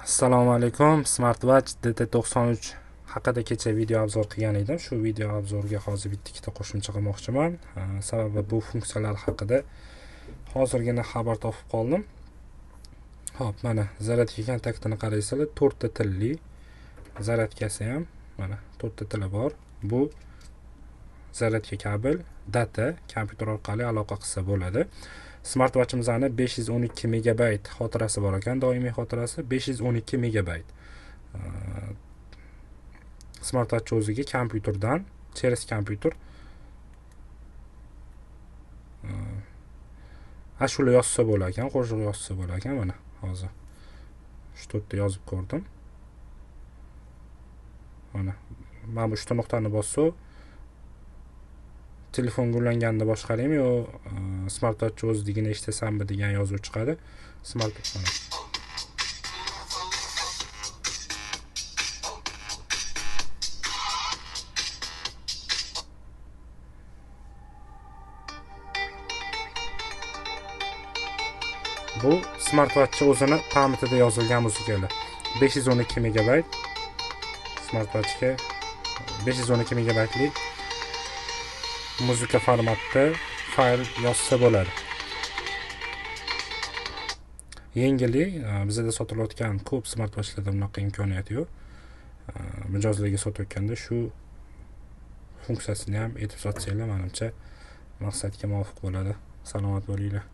assalomu alaykum smartwatch dt93 haqida kecha video obzor qilgan edim. Shu video obzorga hozir bitta ikkita qo'shimcha qilmoqchiman. Sababi bu funksiyalar haqida hozirgina xabar topib qoldim. Ho'p mana zaryadka kontaktini qaraysizlar. To'rtta tilli zaryadkasi ham mana to'rtta tili bor. Bu zaryadka kabel data kompyuter orqali aloqa qilsa bo'ladi. Smartwatchimizni 512 megabayt xotirasi bor ekan doimiy xotirasi 512 megabayt. Smartwatch o'ziga kompyuterdan через kompyuter ashula yozsa bo'lar ekan qo'shiq yozsa bo'lar ekan mana hozir. Shu to'rtta yozib ko'rdim. Mana mana bu uchta nuqtani bossa telefon gullanganida boshqaraymi yo smartwatch o'zligini eshitasanmi degan yozuv chiqadi. Smart bu smartwatch o'zini pamitida yozilgan muzikalar 512 megabayt. Smartwatchga 512 megabaytlik muzika formatda fayl yozsa bo'ladi. Yengillik e, bizada sotilayotgan ko'p smartwatchlarda bunaqa imkoniyat yo'q. E, mijozlarga sotayotganda shu funksiyasini ham aytib sotsanglar manimcha maqsadga muvofiq bo'ladi. Salomat bo'linglar.